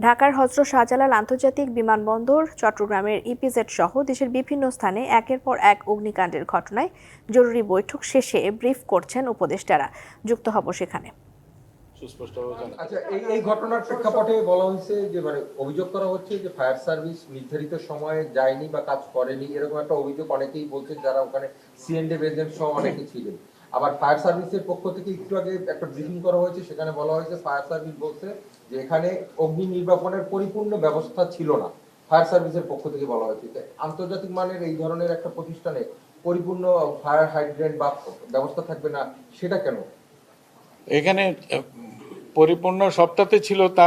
ঢাকার হজরত শাহজালাল আন্তর্জাতিক বিমানবন্দর চট্টগ্রামের ইপিজেড সহ দেশের বিভিন্ন স্থানে একের পর এক অগ্নিকাণ্ডের ঘটনায় জরুরি বৈঠক শেষে ব্রিফ করছেন উপদেষ্টারা। যুক্ত হব সেখানে। আচ্ছা এই এই ঘটনার প্রেক্ষাপটে বলা হয়েছে যে মানে অভিযোগ করা হচ্ছে যে ফায়ার সার্ভিস নির্ধারিত সময়ে যায়নি বা কাজ করেনি এরকম একটা অভিযোগ অনেকেই বলছে যারা ওখানে সিএনডি এজেন্ট সহ অনেকে ছিলেন। আবার ফায়ার সার্ভিসের পক্ষ থেকে একটু আগে একটা ব্রিফিং করা হয়েছে, সেখানে বলা হয়েছে ফায়ার সার্ভিস বলছে যে এখানে অগ্নি নির্বাপনের পরিপূর্ণ ব্যবস্থা ছিল না। ফায়ার সার্ভিসের পক্ষ থেকে বলা হয়েছে। আন্তর্জাতিক মানের এই ধরনের একটা প্রতিষ্ঠানে পরিপূর্ণ ফায়ার হাইড্রেন্ট বা ব্যবস্থা থাকবে না, সেটা কেন? এখানে পরিপূর্ণ সবটাতে ছিল তা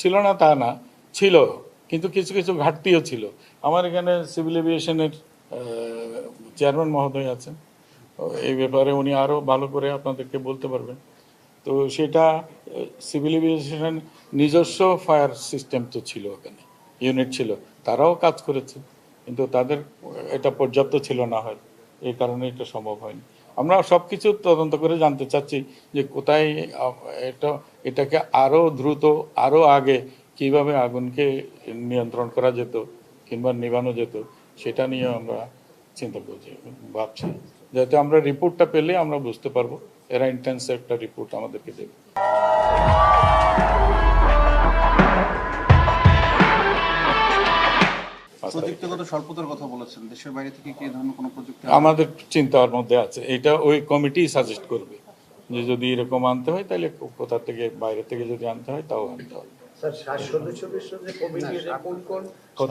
ছিল না তা না, ছিল, কিন্তু কিছু কিছু ঘাটতিও ছিল। আমার এখানে সিভিল এভিয়েশনের চেয়ারম্যান মহোদয় আছেন। ব্যাপারে উনি আরও ভালো করে আপনাদেরকে বলতে পারবেন। তো সেটা, সিভিল এভিয়েশন নিজস্ব ফায়ার সিস্টেম তো ছিল ওখানে, ইউনিট ছিল, তারাও কাজ করেছে, কিন্তু তাদের এটা পর্যাপ্ত ছিল না হয়, এই কারণে এটা সম্ভব হয়নি। আমরা সব কিছু তদন্ত করে জানতে চাচ্ছি যে কোথায়, এটা, এটাকে আরও দ্রুত আরও আগে কীভাবে আগুনকে নিয়ন্ত্রণ করা যেত কিংবা নিভানো যেত, সেটা নিয়ে আমরা চিন্তা করছি, ভাবছি। যাতে আমরা রিপোর্টটা পেলে আমরা বুঝতে পারব। এরা ইন্টেন্স একটা রিপোর্ট আমাদেরকে দেবে। প্রযুক্তিগত স্বল্পতার কথা বলেছেন। দেশের বাইরে থেকে কি ধরনের কোনো প্রযুক্তি আমাদের চিন্তার মধ্যে আছে। এটা ওই কমিটি সাজেস্ট করবে যে যদি এরকম আনতে হয় তাহলে কোথা থেকে বাইরে থেকে যদি আনতে হয় তাও আনতে হবে। স্যার সাত সদস্য বিশিষ্ট কমিটি কোন কোন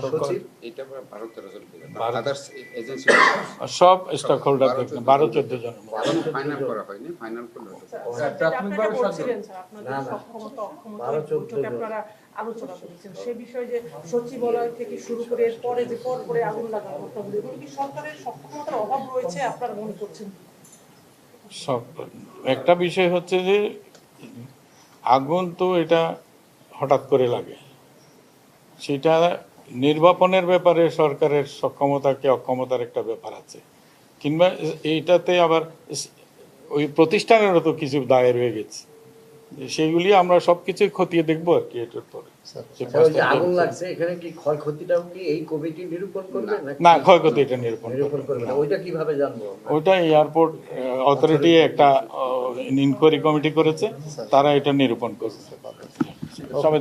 সচিব? এটা ভারতের রেজাল্ট ভারত- আদার্স এজেন্সি সব স্টক হোল্ডার বারো চোদ্দ জন। ফাইনাল করা হয়নি ফাইনাল করলে প্রাথমিকভাবে আপনারা সাহায্য বলছিলেন স্যার, আপনাদের না, না। সক্ষমতা অক্ষমতা বারো, চোদ্দ আপনারা আলোচনা করেছেন। সে বিষয়ে যে সচিবালয় থেকে শুরু করে পরে যে পর পরে আগুন লাগার ঘটনাগুলো এগুলো কি সরকারের সক্ষমতার অভাব রয়েছে আপনারা মনে করছেন? সব একটা বিষয় হচ্ছে যে আগুন তো এটা হঠাৎ করে লাগে। সেটা নির্বাপনের ব্যাপারে সরকারের সক্ষমতা কি অক্ষমতার একটা ব্যাপার আছে। কিংবা এইটাতে আবার ওই প্রতিষ্ঠানেরও তো কিছু দায় রয়ে গেছে। সেইগুলি আমরা সবকিছু খতিয়ে দেখব আর কি এটার পরে। যে স্যার, ওই যে পাঁচটা আগুন লাগছে এখানে কি ক্ষয়ক্ষতিটাও কি এই কমিটি নিরূপণ করবে না ক্ষয়ক্ষতি এটা নিরূপণ নিরূপণ করবে করবে ওইটা কীভাবে জানব ওইটা এয়ারপোর্ট অথরিটি একটা ইনকোয়ারি কমিটি করেছে। তারা এটা নিরূপণ করছে সবাই